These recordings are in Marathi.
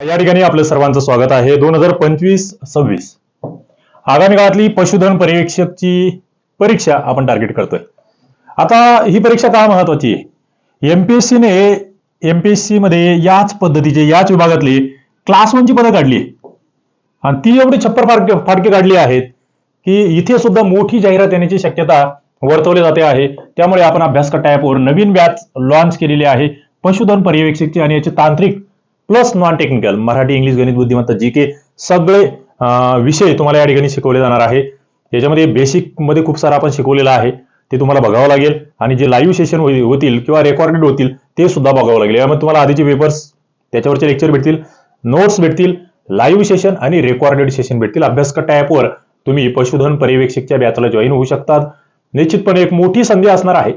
या ठिकाणी आपलं सर्वांचं स्वागत आहे. दोन हजार पंचवीस सव्वीस. आगामी काळातली पशुधन पर्यवेक्षकची परीक्षा आपण टार्गेट करतोय. आता ही परीक्षा का महत्वाची आहे? एमपीएससीने एमपीएससी मध्ये याच पद्धतीचे याच विभागातली क्लास वनची पदं काढली. आणि ती एवढी छप्पर फाडके फाडके काढली आहेत की इथे सुद्धा मोठी जाहिरात येण्याची शक्यता वर्तवली जाते आहे. त्यामुळे आपण अभ्यास टॅपवर नवीन बॅच लॉन्च केलेली आहे पशुधन पर्यवेक्षकची आणि याचे तांत्रिक plus non technical Marathi English गणित बुद्धिमत्ता जी के सगळे विषय तुम्हाला या ठिकाणी शिकवले जाणार आहे. याच्यामध्ये बेसिकमध्ये खूप सारं आपण शिकवलेला आहे. ते तुम्हाला बघावं लागेल. आणि जे लाईव्ह सेशन होतील किंवा रेकॉर्डेड होतील ते सुद्धा बघावं लागेल. यामध्ये तुम्हाला आधीचे पेपर्स त्याच्यावरचे लेक्चर भेटतील नोट्स भेटतील लाईव्ह सेशन आणि रेकॉर्डेड सेशन भेटतील. अभ्यासकट्टा ॲपवर तुम्ही पशुधन पर्यवेक्षकच्या बॅचला जॉईन होऊ शकतात. निश्चितपणे एक मोठी संधी असणार आहे.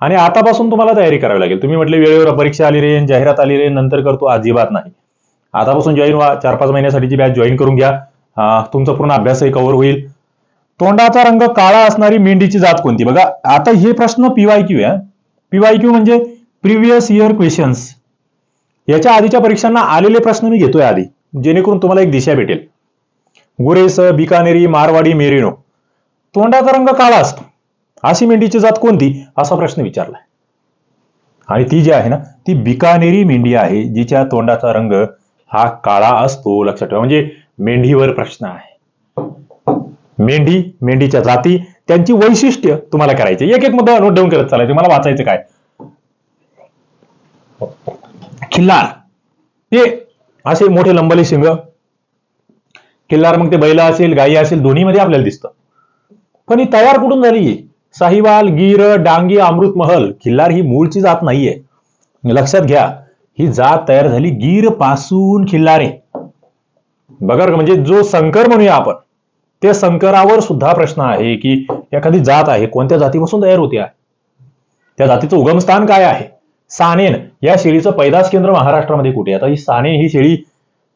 आणि आतापासून तुम्हाला तयारी करावी लागेल. तुम्ही म्हटले वेळेवर परीक्षा आली रे जाहिरात आली रे नंतर करतो अजिबात नाही. आतापासून जॉईन व्हा चार पाच महिन्यासाठीची बॅच जॉईन करून घ्या. तुमचा पूर्ण अभ्यासही कव्हर होईल. तोंडाचा रंग काळा असणारी मेंढीची जात कोणती? बघा आता हे प्रश्न पीवाय क्यू आहे पीवाय क्यू म्हणजे प्रिव्हियस इयर क्वेश्चन्स याच्या आधीच्या परीक्षांना आलेले प्रश्न मी घेतोय आधी जेणेकरून तुम्हाला एक दिशा भेटेल. गुरेस बिकानेरी मारवाडी मेरिनो. तोंडाचा रंग काळा असतो. अशी मेंढीची जात कोणती? असा प्रश्न विचारलाय. आणि ती जी आहे ना ती बिकानेरी मेंढी आहे जिच्या तोंडाचा रंग हा काळा असतो लक्षात ठेवा. म्हणजे मेंढीवर प्रश्न आहे. मेंढी मेंढीच्या जाती त्यांची वैशिष्ट्य तुम्हाला करायचे एक एक मुद्दा नोट डाऊन करत चालायचे. मला वाचायचं काय? खिल्लार. ते असे मोठे लंबले शिंग. किल्लार मग ते बैला असेल गायी असेल दोन्हीमध्ये आपल्याला दिसतं. पण ही तयार कुठून झाली साहिवाल गिर डांगी अमृत महल खिल्लार ही मूळची जात नाहीये. लक्षात घ्या ही जात तयार झाली गीरपासून खिल्लारे. बघा बरं का, म्हणजे जो संकर म्हणूया आपण त्या संकरावर सुद्धा प्रश्न आहे की एखादी जात आहे कोणत्या जातीपासून तयार होते? आहे त्या जातीचं उगमस्थान काय आहे? सानेन या शेळीचं पैदास केंद्र महाराष्ट्रामध्ये कुठे आता ही सानेन ही शेळी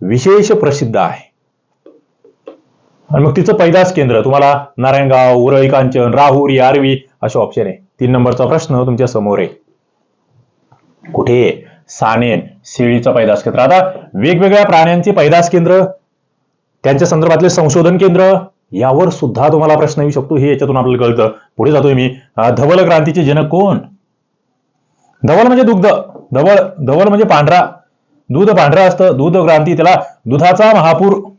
विशेष प्रसिद्ध आहे. आणि मग तिचं पैदास केंद्र तुम्हाला नारायणगाव उरळी कांचन राहुरी आरवी असे ऑप्शन आहे. तीन नंबरचा प्रश्न तुमच्यासमोर आहे. कुठे सानेन शेळीचं पैदास केंद्र. आता वेगवेगळ्या प्राण्यांचे पैदास केंद्र त्यांच्या संदर्भातले संशोधन केंद्र यावर सुद्धा तुम्हाला प्रश्न येऊ शकतो. हे याच्यातून आपल्याला कळतं. पुढे जातोय मी. धवल क्रांतीचे जनक कोण? धवल म्हणजे दुग्ध. धवळ धवल म्हणजे पांढरा. दूध पांढरा असतं. दूध क्रांती त्याला दुधाचा महापूर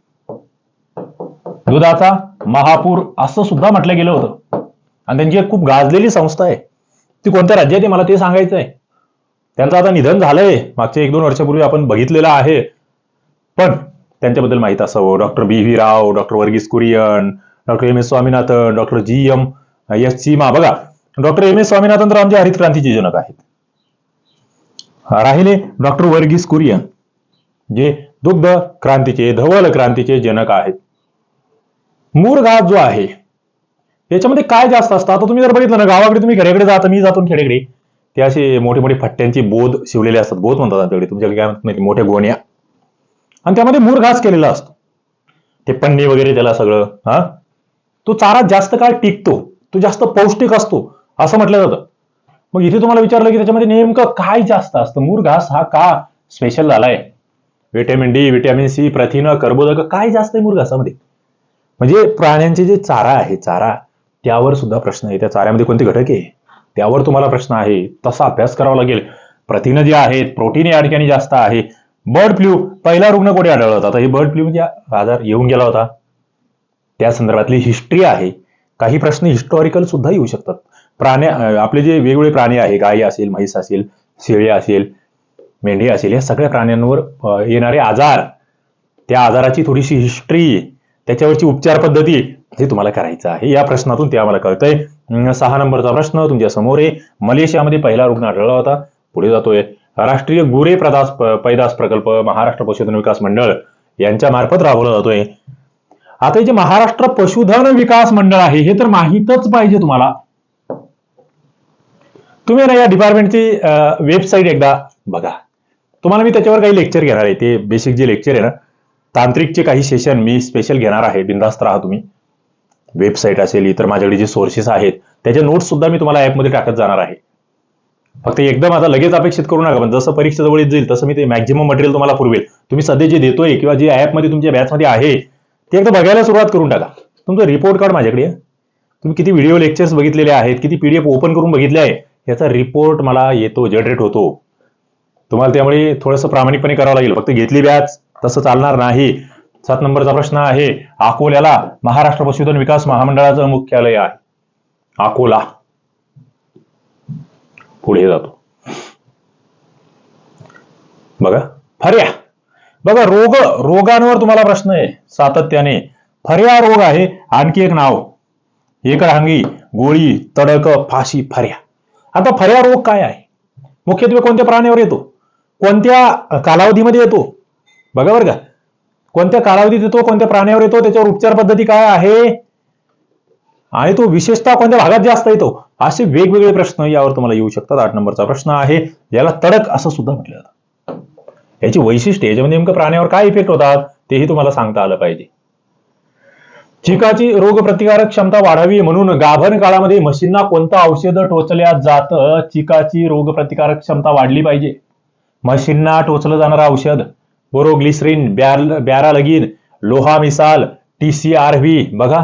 दुधाचा महापूर असं सुद्धा म्हटलं गेलं होतं. आणि त्यांची एक खूप गाजलेली संस्था आहे. ती कोणत्या राज्यात आहे मला ते सांगायचं आहे. त्यांचं आता निधन झालंय. मागच्या एक दोन वर्षापूर्वी आपण बघितलेलं आहे. पण त्यांच्याबद्दल माहीत असावं. Doctor B V Rao doctor Verghese Kurien doctor M S Swaminathan doctor G M S Seema. बघा डॉक्टर एम एस स्वामीनाथन तर आमचे हरित क्रांतीचे जनक आहेत. राहिले डॉक्टर वर्गीस कुरियन जे दुग्ध क्रांतीचे धवल क्रांतीचे जनक आहेत. मूर घात जो आहे याच्यामध्ये काय जास्त असतं? आता तुम्ही जर बघितलं ना गावाकडे तुम्ही खेड्याकडे जाता मी जातो खेडेकडे. खेड्याकडे ते असे मोठे मोठे फट्ट्यांची बोध शिवलेले असतात बोध म्हणतात आमच्याकडे तुमच्याकडे काय म्हणत नाही मोठ्या गोण्या. आणि त्यामध्ये मूर घास केलेला असतो. ते पन्नी वगैरे त्याला सगळं हा? तो चारा जास्त काळ टिकतो. तो जास्त पौष्टिक असतो असं म्हटलं जातं. मग इथे तुम्हाला विचारलं की त्याच्यामध्ये नेमकं काय जास्त असतं? मूर घास हा का स्पेशल झालाय? व्हिटॅमिन डी व्हिटॅमिन सी प्रथिन कर्बोदक काय जास्त आहे मूर घासामध्ये? म्हणजे प्राण्यांचे जे चारा आहे चारा त्यावर सुद्धा प्रश्न आहे. त्या चाऱ्यामध्ये कोणते घटक आहे? त्यावर तुम्हाला प्रश्न आहे. तसा अभ्यास करावा लागेल. प्रथिनं जे आहेत प्रोटीन या ठिकाणी जास्त आहे. बर्ड फ्लू पहिला रुग्ण कोणी आढळला होता हे बर्ड फ्लू म्हणजे आजार येऊन गेला होता. त्या संदर्भातली हिस्ट्री आहे. काही प्रश्न हिस्टॉरिकल सुद्धा येऊ शकतात. प्राण्या आपले जे वेगवेगळे प्राणी आहे गाई असेल म्हैस असेल शेळी असेल मेंढी असेल या सगळ्या प्राण्यांवर येणारे आजार त्या आजाराची थोडीशी हिस्ट्री त्याच्यावरची उपचार पद्धती हे तुम्हाला करायचं आहे. या प्रश्नातून ते आम्हाला कळतंय. सहा नंबरचा प्रश्न तुमच्यासमोर आहे. मलेशियामध्ये पहिला रुग्ण आढळला होता. पुढे जातोय. राष्ट्रीय गुरे प्रदास पैदास प्रकल्प महाराष्ट्र पशुधन विकास मंडळ यांच्या मार्फत राबवला जातोय. आता जे महाराष्ट्र पशुधन विकास मंडळ आहे हे तर माहीतच पाहिजे तुम्हाला. तुम्ही ना या डिपार्टमेंटची वेबसाईट एकदा बघा. तुम्हाला मी त्याच्यावर काही लेक्चर घेणार आहे. ते बेसिक जे लेक्चर आहे ना तांत्रिकचे काही सेशन मी स्पेशल घेणार आहे. बिंदास्त राहा तुम्ही. वेबसाईट असेल इतर माझ्याकडे जे सोर्सेस आहेत त्याचे नोट्स सुद्धा मी तुम्हाला ॲपमध्ये टाकत जाणार आहे. फक्त एकदम आता लगेच अपेक्षित करू नका पण जसं परीक्षा जवळ येत जाईल तसं मी ते मॅक्झिमम मटेरियल तुम्हाला पुरवेल. तुम्ही सध्या जे देतोय किंवा जे ॲपमध्ये तुमच्या बॅचमध्ये आहे ते एकदा बघायला सुरुवात करून टाका. तुमचं रिपोर्ट कार्ड माझ्याकडे तुम्ही किती व्हिडिओ लेक्चर्स बघितलेले आहेत किती पीडीएफ ओपन करून बघितले आहे याचा रिपोर्ट मला येतो जनरेट होतो. तुम्हाला त्यामुळे थोडंसं प्रामाणिकपणे करावं लागेल. फक्त घेतली बॅच तसं चालणार नाही. सात नंबरचा प्रश्न आहे अकोल्याला महाराष्ट्र पशुधन विकास महामंडळाचं मुख्यालय आहे. अकोला. पुढे जातो. बघा फर्या. बघा रोग रोगांवर तुम्हाला प्रश्न आहे सातत्याने. फर्या रोग आहे आणखी एक नाव. एकरांगी गोळी तडक फाशी फर्या. आता फर्या रोग काय आहे? मुख्यत्वे कोणत्या प्राण्यावर येतो? कोणत्या कालावधीमध्ये येतो? बघा बरं का. कोणत्या कालावधीत येतो कोणत्या प्राण्यावर येतो त्याच्यावर उपचार पद्धती काय आहे? आणि तो विशेषतः कोणत्या भागात जास्त येतो? असे वेगवेगळे प्रश्न यावर तुम्हाला येऊ शकतात. आठ नंबरचा प्रश्न आहे याला तडक असं सुद्धा म्हटलं जातं. याची वैशिष्ट्य याच्यामध्ये नेमकं प्राण्यावर काय इफेक्ट होतात तेही तुम्हाला सांगता आलं पाहिजे. चिकाची रोगप्रतिकारक क्षमता वाढावी म्हणून गाभण काळामध्ये म्हशींना कोणतं औषध टोचल्या जातं? चिकाची रोगप्रतिकारक क्षमता वाढली पाहिजे. म्हशींना टोचलं जाणारं औषध. बोरोग्लिसरीन ब्यारा लगीन लोहा मिसाल टी सी आर व्ही. बघा.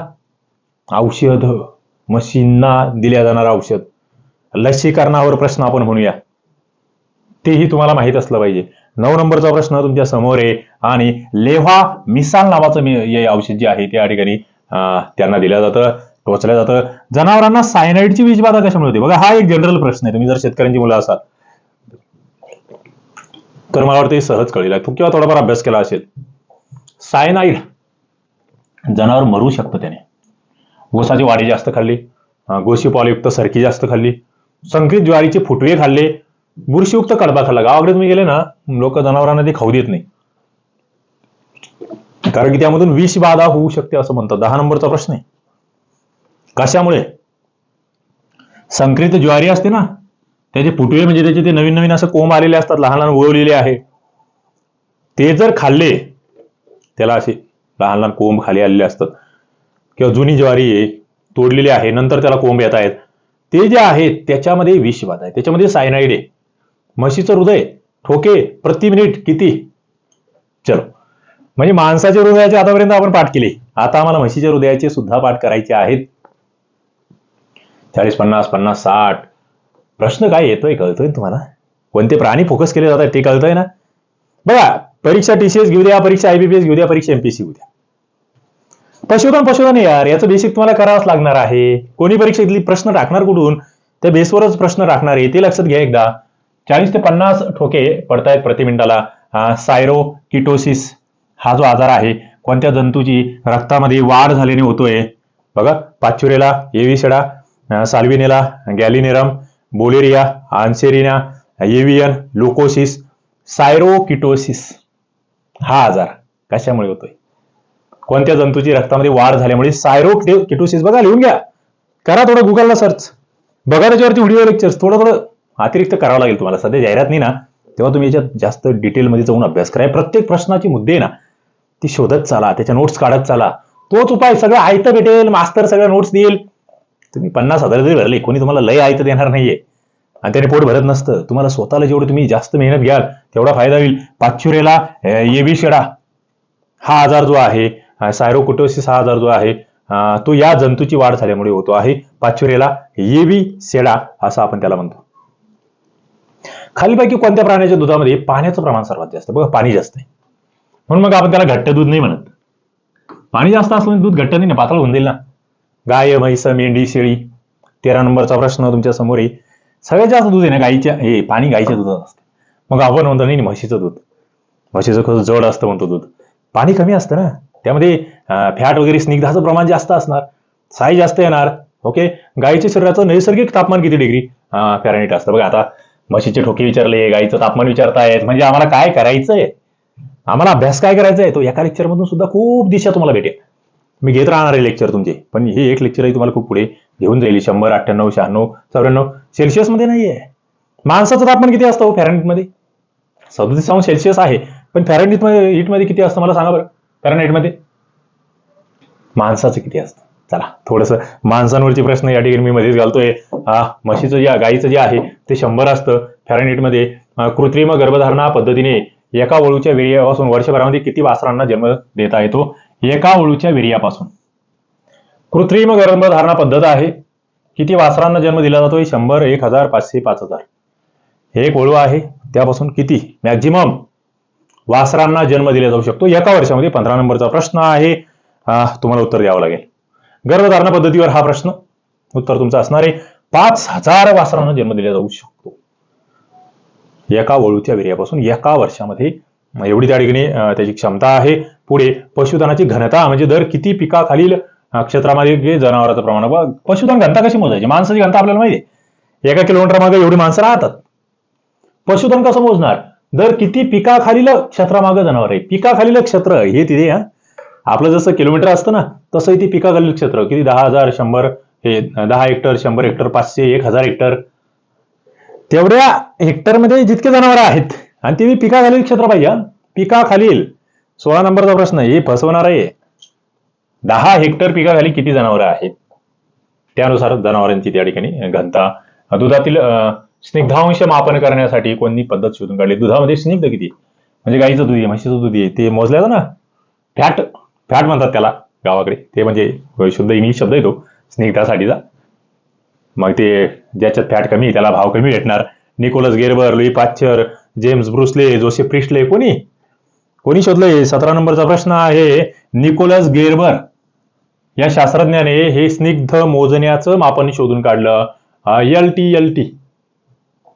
औषध मशीनना दिल्या जाणारं औषध. लसीकरणावर प्रश्न आपण म्हणूया. तेही तुम्हाला माहीत असलं पाहिजे. नऊ नंबरचा प्रश्न तुमच्यासमोर आहे आणि लेव्हा मिसाल नावाचं हे औषध जे आहे त्या ठिकाणी त्यांना दिलं जातं टोचलं जातं. जनावरांना सायनाईडची विषबाधा कशामुळे होते? बघा हा एक जनरल प्रश्न आहे. तुम्ही जर शेतकऱ्यांची मुलं असाल तर मला वाटतं सहज कळेल. तू किंवा थोडाफार अभ्यास केला असेल सायनाईड जनावर मरू शकतं त्याने. ऊसाची वाडी जास्त खाल्ली गोशी पॉलयुक्त सरकी जास्त खाल्ली संकरित ज्वारीचे फुटवे खाल्ले बुरशीयुक्त कडबा खाल्ला. गावाकडे तुम्ही गेले ना लोक जनावरांना ते खाऊ देत नाही. कारण की त्यामधून विष बाधा होऊ शकते असं म्हणतात. दहा नंबरचा प्रश्न आहे. कशामुळे? संकरित ज्वारी असते ना त्याचे फुटवे म्हणजे त्याचे ते नवीन नवीन असं कोंब आलेले असतात लहान लहान उगवलेले आहे. ते जर खाल्ले त्याला असे लहान लहान कोंब खाली आलेले असतात. किंवा जुनी ज्वारी आहे तोडलेली आहे नंतर त्याला कोंब येत आहेत. ते जे आहेत त्याच्यामध्ये विषबाधा आहे. त्याच्यामध्ये सायनाईड आहे. म्हशीचं हृदय ठोके प्रति मिनिट किती? चलो. म्हणजे माणसाच्या हृदयाचे आतापर्यंत आपण पाठ केले. आता आम्हाला म्हशीच्या हृदयाचे सुद्धा पाठ करायचे आहेत. चाळीस पन्नास पन्नास साठ प्रश्न काय येतोय कळतोय तुम्हाला? कोणते प्राणी फोकस केले जातात ते कळतंय ना? बघा परीक्षा टीसीएस घेऊ द्या परीक्षा आयबीपीएस घेऊ द्या परीक्षा एमपीसी घेऊ द्या. पशुधन पशुधन यार याचं बेसिक तुम्हाला करावंच लागणार आहे. कोणी परीक्षा घेतली प्रश्न टाकणार कुठून? त्या बेसवरच प्रश्न टाकणार आहे ते लक्षात घ्या एकदा. चाळीस ते पन्नास ठोके पडतायत प्रति मिनिटाला. सायरो किटोसिस हा जो आजार आहे कोणत्या जंतूची रक्तामध्ये वाढ झाल्याने होतोय? बघा पाचुरेला एविशेडा साल्विनेला गॅलिनेरम बोलेरिया आन्सेरिना एव्हियन लुकोसिस सायरोकिटोसिस. हा आजार कशामुळे होतोय? कोणत्या जंतूची रक्तामध्ये वाढ झाल्यामुळे सायरो किटोसिस बघा लिहून घ्या. करा थोडं गुगलला सर्च बघा त्याच्यावरती व्हिडिओ लेक्चर्स थोडं थोडं अतिरिक्त करावं लागेल तुम्हाला. सध्या जाहिरात नाही ना तेव्हा तुम्ही याच्यात जास्त डिटेलमध्ये जाऊन अभ्यास करा. प्रत्येक प्रश्नाची मुद्दे आहे ना ती शोधत चाला त्याच्या नोट्स काढत चाला. तोच उपाय सगळं आयतं भेटेल मास्तर सगळ्या नोट्स देईल. तुम्ही पन्नास हजार जरी भरले कोणी तुम्हाला लय आयत देणार नाहीये. आणि त्याने पोट भरत नसतं. तुम्हाला स्वतःला जेवढं तुम्ही जास्त मेहनत घ्याल तेवढा फायदा होईल. पाचुरेला येविशेडा हा आजार जो आहे सायरोकुटोसिस हा आजार जो आहे तो या जंतूची वाढ झाल्यामुळे होतो आहे. पाचुरेला येवी सेडा असं आपण त्याला म्हणतो. खालीपैकी कोणत्या प्राण्याच्या दुधामध्ये पाण्याचं प्रमाण सर्वात जास्त? बघा पाणी जास्त आहे. म्हणून मग आपण त्याला घट्ट दूध नाही म्हणत. पाणी जास्त असलं दूध घट्ट नाही ना पातळ होऊन जाईल ना. गाय म्हैस मेंढी शेळी. तेरा नंबरचा प्रश्न तुमच्यासमोर आहे. सगळ्यात जास्त दूध आहे ना गाईच्या? हे पाणी गाईच्या दुधात असतं. मग आपण म्हणतो नाही म्हशीचं दूध. म्हशीचं कसं जड असतं म्हणतो दूध. पाणी कमी असतं ना. त्यामध्ये फॅट वगैरे स्निग्धाचं प्रमाण जास्त असणार. साई जास्त येणार. ओके? गाईच्या शरीराचं नैसर्गिक तापमान किती डिग्री? फॅरेनिट असतं. बघा आता म्हशीचे ठोके विचारले गाईचं तापमान विचारतायत. म्हणजे आम्हाला काय करायचंय? आम्हाला अभ्यास काय करायचा आहे तो एका लेक्चरमधून सुद्धा खूप दिशा तुम्हाला भेटेल. मी घेत राहणार आहे लेक्चर तुमचे. पण हे एक लेक्चर आहे तुम्हाला खूप पुढे घेऊन जाईल. शंभर अठ्ठ्याण्णव शहाण्णव चौऱ्याण्णव सेल्सिअसमध्ये नाहीये. माणसाचं तापमान किती असतं फॅरेनिटमध्ये सदतीस अंश सेल्सिअस आहे. पण फॅरेनिटमध्ये हीटमध्ये किती असतं मला सांगा बरं. फॅरेनाईटमध्ये माणसाचं किती असतं? चला थोडस माणसांवरचे प्रश्न या ठिकाणी मी मध्येच घालतोय. म्हशीचं जे गाईचं जे आहे ते शंभर असतं. फॅरेनिटमध्ये कृत्रिम गर्भधारणा पद्धतीने एका वळूच्या वेळेपासून वर्षभरामध्ये किती वासरांना जन्म देता येतो? एका वळूच्या वीर्यापासून. कृत्रिम गर्भधारणा पद्धत आहे. किती वासरांना जन्म दिला जातो शंभर एक हजार पाचशे पाच हजार. हे एक ओळू आहे. त्यापासून किती? मॅक्झिमम वासरांना जन्म दिला जाऊ शकतो. एका वर्षामध्ये पंधरा नंबरचा प्रश्न आहे. तुम्हाला उत्तर द्यावं लागेल. गर्भधारणा पद्धतीवर हा प्रश्न उत्तर तुमचं असणार आहे. पाच हजार वासरांना जन्म दिला जाऊ शकतो. एका वळूच्या विर्यापासून एका वर्षामध्ये. एवढी त्या ठिकाणी त्याची क्षमता आहे. पुढे पशुधनाची घनता म्हणजे दर किती पिकाखालील क्षेत्रामध्ये जनावरांचं प्रमाण. व पशुधन घनता कशी मोजायची? माणसाची घनता आपल्याला माहिती आहे. एका किलोमीटर मागे एवढी माणसं राहतात. पशुधन कसं मोजणार? दर किती पिकाखालील क्षेत्रामागं जनावर आहे? पिकाखालील क्षेत्र हे तिथे आपलं जसं किलोमीटर असतं ना तसं इथे पिकाखालील क्षेत्र. किती? दहा हजार शंभर हे दहा हेक्टर शंभर हेक्टर पाचशे एक हजार हेक्टर. तेवढ्या हेक्टरमध्ये जितके जनावर आहेत आणि ते पिकाखालील क्षेत्र पाहिजे पिकाखालील सोळा नंबरचा प्रश्न हे फसवणार आहे दहा हेक्टर पिकाखाली किती जनावरं आहेत? त्यानुसार जनावरांची त्या ठिकाणी घनता. दुधातील स्निग्धांश मापन करण्यासाठी कोणती पद्धत शोधून काढली? दुधामध्ये स्निग्ध किती? म्हणजे गाईचं दूध आहे म्हशीचं दूध आहे ते मोजल्या ना? फॅट फॅट म्हणतात त्याला गावाकडे. ते म्हणजे शुद्ध इंग्लिश शब्द येतो स्निग्धासाठीचा. मग ते ज्याच्यात फॅट कमी त्याला भाव कमी भेटणार. Nicolas Gerber Louis Pasteur James ब्रुसले Joseph Priestley कोणी? कोणी शोधलंय? सतरा नंबरचा प्रश्न आहे निकोलस गेरबर या शास्त्रज्ञाने हे स्निग्ध मोजण्याचं मापन शोधून काढलं. एल टी एल टी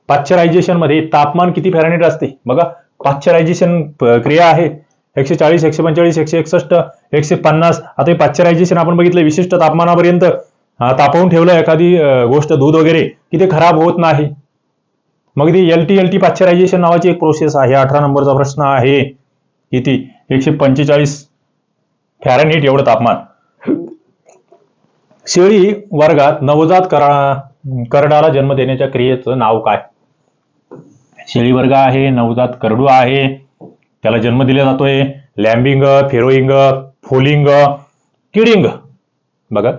पाश्चरायझेशनमध्ये तापमान किती फॅरेनेट असते? बघा पाश्चरायझेशन क्रिया आहे. एकशे चाळीस एकशे पंचेचाळीस एकशे एकसष्ट एकशे पन्नास. आता हे पाश्चरायझेशन आपण बघितलं विशिष्ट तापमानापर्यंत. तापवून ठेवलं एखादी गोष्ट दूध वगैरे की ते खराब होत नाही. मग ती L T L T pasteurisation नावाची एक प्रोसेस आहे. अठरा नंबरचा प्रश्न आहे. किती एकशे पंचेचाळीस फॅरनहीट एवढं तापमान. शेळी वर्गात नवजात करा करडाला जन्म देण्याच्या क्रियेचं नाव काय? शेळी वर्ग आहे नवजात करडू आहे त्याला जन्म दिला जातोय. Lambing farrowing foaling kidding. बघा.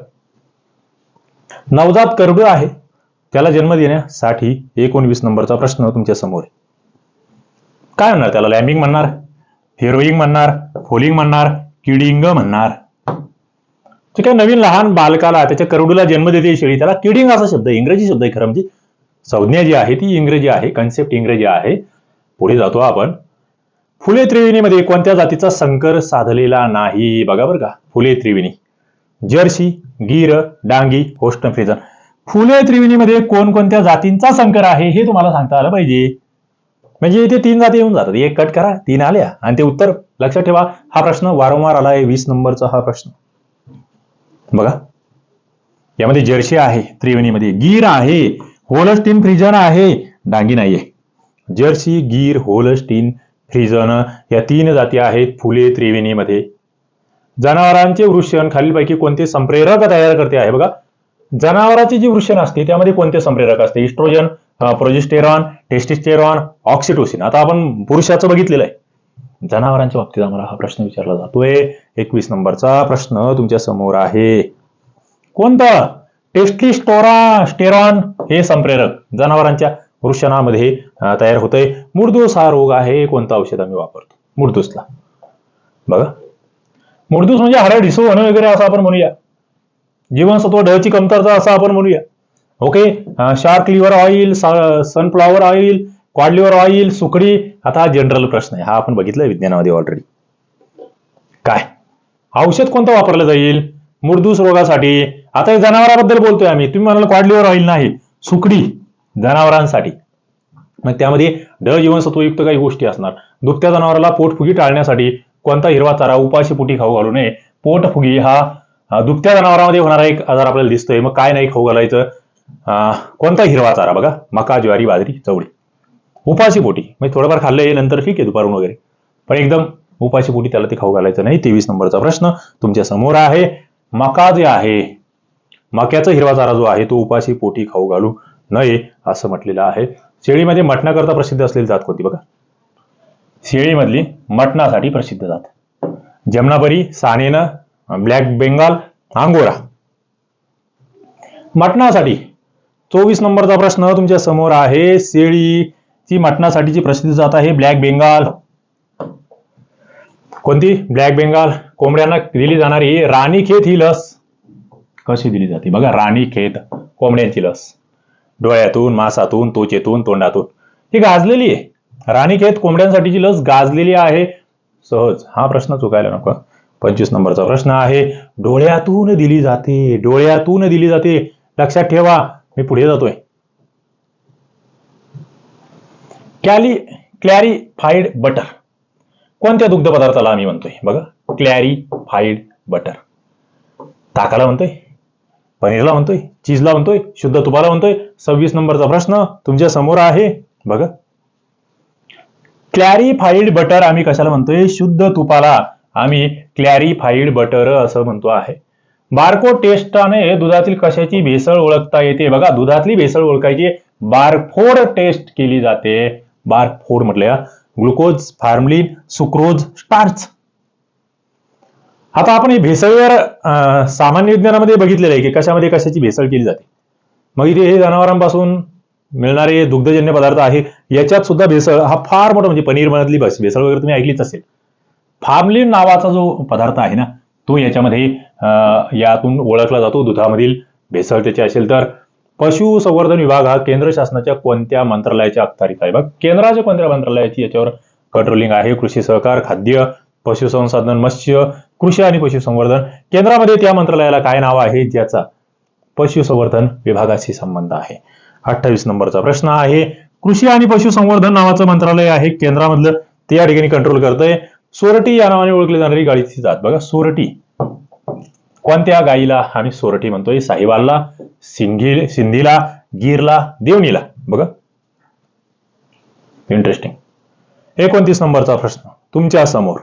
नवजात करडू आहे त्याला जन्म देण्यासाठी एकोणवीस नंबरचा प्रश्न तुमच्यासमोर आहे. काय म्हणणार त्याला? लॅम्बिंग म्हणणार? हिरोईंग म्हणणार फोलिंग म्हणणार किडिंग म्हणणार. ठीक काय नवीन लहान बालकाला त्याच्या करडूला जन्म देते शेळी त्याला किडिंग असा शब्द इंग्रजी शब्द आहे खरं म्हणजे. संज्ञा जी आहे ती इंग्रजी आहे कन्सेप्ट इंग्रजी आहे. पुढे जातो आपण. फुले त्रिवेणीमध्ये कोणत्या जातीचा संकर साधलेला नाही? बघा बरं का फुले त्रिवेणी. जर्सी गिर डांगी होस्टन फ्रिजन फुले त्रिवेणीमध्ये कोणकोणत्या जातींचा संकर आहे हे तुम्हाला सांगता आलं पाहिजे. म्हणजे इथे तीन जाती येऊन जातात. एक कट करा तीन आल्या आणि ते उत्तर लक्षात ठेवा. हा प्रश्न वारंवार आला आहे वीस नंबरचा हा प्रश्न. बघा. यामध्ये जर्सी आहे त्रिवेणीमध्ये. गीर आहे होलस्टीन फ्रिजन आहे. डांगी नाहीये. जर्सी गीर होलस्टीन फ्रिजन या तीन जाती आहेत फुले त्रिवेणीमध्ये. जनावरांचे वृषण खालीलपैकी कोणते संप्रेरक तयार करते आहे बघा. जनावराची जी वृषण असते त्यामध्ये कोणते संप्रेरक असते? इस्ट्रोजन प्रोजेस्टेरॉन टेस्टिस्टेरॉन ऑक्सिटोसिन आता आपण पुरुषाचं बघितलेलं आहे. जनावरांच्या बाबतीत आम्हाला हा प्रश्न विचारला जातोय. एकवीस नंबरचा प्रश्न तुमच्यासमोर आहे. कोणता? टेस्टिस्टोरा स्टेरॉन हे संप्रेरक जनावरांच्या वृषणामध्ये तयार होतंय. मुर्दूस हा रोग आहे. कोणतं औषध आम्ही वापरतो? मुर्दूसला. बघा. मुर्दूस म्हणजे हरड ढिसू होणं वगैरे असं आपण म्हणूया. जीवनसत्व ड ची कमतरता असं आपण म्हणूया. Okay? Shark liver oil sunflower oil cod liver oil सुकडी आता हा जनरल प्रश्न आहे. हा आपण बघितलं विज्ञानामध्ये ऑलरेडी काय? औषध कोणतं वापरलं जाईल? मुरदूस रोगासाठी. आता जनावराबद्दल जनावरांबद्दल बोलतोय आम्ही. तुम्ही म्हणाल क्वाड लिव्हर ऑइल नाही सुकडी जनावरांसाठी. मग त्यामध्ये ड जीवनसत्वयुक्त काही गोष्टी असणार. दुभत्या जनावराला पोटफुगी टाळण्यासाठी कोणता हिरवा चारा उपाशी पोटी खाऊ घालू नये. पोटफुगी हा दुभत्या जनावरांमध्ये होणारा एक आजार आपल्याला दिसतोय. मग काय नाही खाऊ घालायचं? कोणता हिरवा चारा बघा मका ज्वारी बाजरी चवळी उपाशी पोटी म्हणजे थोडंफार खाल्लंय नंतर ठीक आहे दुपारून वगैरे पण एकदम उपाशी पोटी त्याला ते खाऊ घालायचं नाही तेवीस नंबरचा प्रश्न तुमच्यासमोर आहे मका जे आहे मक्याचा हिरवा चारा जो आहे तो उपाशी पोटी खाऊ घालू नये असं म्हटलेलं आहे शेळीमध्ये मटणाकरता प्रसिद्ध असलेली जात कोणती बघा शेळीमधली मटणासाठी प्रसिद्ध जात जमनापरी सानेन ब्लॅक बेंगाल आंगोरा मटणासाठी चोवीस नंबरचा प्रश्न तुमच्यासमोर आहे. शेळीची मटणासाठीची प्रसिद्ध जात आहे. ब्लॅक बेंगाल. कोणती? ब्लॅक बेंगाल. कोंबड्यांना दिली जाणारी राणीखेत ही लस. कशी दिली जाते? बघा राणीखेत कोंबड्यांची लस. डोळ्यातून मासातून त्वचेतून तोंडातून. ही गाजलेली आहे. राणीखेत कोंबड्यांसाठीची लस गाजलेली आहे. सहज हा प्रश्न चुकायला नको. पंचवीस नंबरचा प्रश्न आहे. डोळ्यातून दिली जाते. डोळ्यातून दिली जाते. लक्षात ठेवा. मी पुढे जातोय. कॅली क्लॅरिफाईड बटर. कोणत्या दुग्ध पदार्थाला आम्ही म्हणतोय? बघा क्लॅरिफाईड बटर. ताकाला म्हणतोय पनीरला म्हणतोय चीजला म्हणतोय शुद्ध तुपाला म्हणतोय. सव्वीस नंबरचा प्रश्न तुमच्यासमोर आहे. बघा. क्लॅरिफाईड बटर आम्ही कशाला म्हणतोय? शुद्ध तुपाला. आम्ही क्लॅरिफाईड बटर असं म्हणतो आहे. बारकोड टेस्टाने दुधातील कशाची भेसळ ओळखता येते? बघा दुधातली भेसळ ओळखायची बारफोड टेस्ट केली जाते. बारफोड म्हटल्या ग्लुकोज फार्मलिन सुक्रोज स्टार्च. आता आपण हे सामान्य विज्ञानामध्ये बघितलेलं आहे की कशामध्ये कशाची भेसळ केली जाते. मग इथे हे जनावरांपासून मिळणारे दुग्धजन्य पदार्थ आहे. याच्यात सुद्धा भेसळ हा फार मोठा म्हणजे पनीर मधली बस भेसळ वगैरे तुम्ही ऐकलीच असेल. फार्मलिन नावाचा जो पदार्थ आहे ना तो याच्यामध्ये यातून ओळखला जातो. दुधामधील भेसळ त्याची असेल तर. पशुसंवर्धन विभाग हा केंद्र शासनाच्या कोणत्या मंत्रालयाच्या अखत्यारीत आहे? बघ केंद्राच्या कोणत्या मंत्रालयाची याच्यावर कंट्रोलिंग आहे? कृषी सहकार खाद्य पशुसंसाधन मत्स्य कृषी आणि पशुसंवर्धन. केंद्रामध्ये त्या मंत्रालयाला काय नाव आहे? ज्याचा पशुसंवर्धन विभागाशी संबंध आहे. अठ्ठावीस नंबरचा प्रश्न आहे. कृषी आणि पशुसंवर्धन नावाचं मंत्रालय आहे. केंद्रामधलं ते या ठिकाणी कंट्रोल करतंय. सोरटी या नावाने ओळखली जाणारी गाईची जात. बघा सोरटी. कोणत्या गायीला आम्ही सोरटी म्हणतोय? साहिवालला सिंगी सिंधीला गीरला देवणीला. बघा. इंटरेस्टिंग एकोणतीस नंबरचा प्रश्न. तुमच्यासमोर.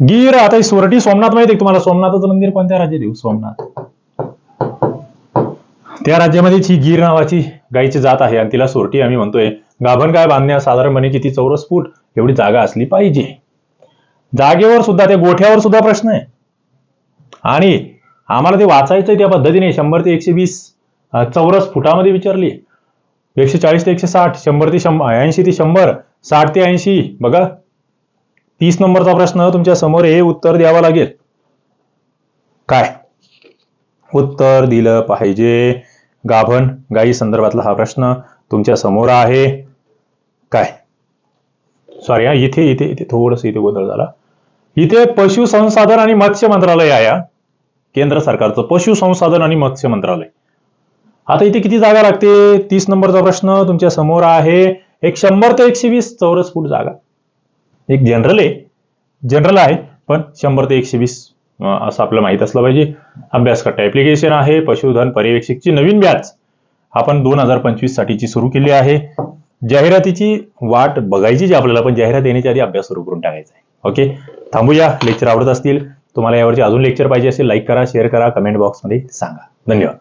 गीर आता ही सोरटी सोमनाथ माहिती आहे तुम्हाला? सोमनाथचं मंदिर कोणत्या राज्यात येऊ सोमनाथ. त्या राज्यामध्येच ही गीर नावाची गायीची जात आहे आणि तिला सोरटी आम्ही म्हणतोय. गाभण गाय बांधण्यास साधारणपणे किती चौरस फूट एवढी जागा असली पाहिजे. जागेवर सुद्धा त्या गोठ्यावर सुद्धा प्रश्न आहे. आणि आम्हाला ते वाचायचंय त्या पद्धतीने. शंभर ते एकशे वीस चौरस फुटामध्ये विचारली. एकशे चाळीस ते एकशे साठ शंभर ते शंभर ऐंशी ते शंभर साठ ते ऐंशी. बघा तीस नंबरचा प्रश्न तुमच्यासमोर हे उत्तर द्यावं लागेल. काय? उत्तर दिलं पाहिजे. गाभण गायी संदर्भातला हा प्रश्न तुमच्यासमोर आहे. काय? सॉरी हा इथे इथे इथे थोडस इथे गोंधळ झाला. इथे पशुसंसाधन आणि मत्स्य मंत्रालय आहे हा. केंद्र सरकारचं पशुसंसाधन आणि मत्स्य मंत्रालय. आता इथे किती जागा लागते? तीस नंबरचा प्रश्न तुमच्यासमोर आहे. एक शंभर ते एकशे वीस चौरस फूट जागा. एक जनरल आहे. जनरल आहे पण शंभर ते एकशे वीस असं आपल्याला माहीत असलं पाहिजे. अभ्यास करता ऍप्लिकेशन आहे पशुधन पर्यवेक्षकची नवीन बॅच आपण दोन हजार पंचवीस साठीची सुरू केली आहे. जाहिरातीची वाट बघायची जी आपल्याला पण जाहिरात येण्याच्या आधी अभ्यास सुरू करून टाकायचा आहे. ओके? थांबूया. लेक्चर आवडत असतील तुम्हाला यावरची अजून लेक्चर पाहिजे असेल लाईक करा शेअर करा कमेंट बॉक्समध्ये सांगा. धन्यवाद.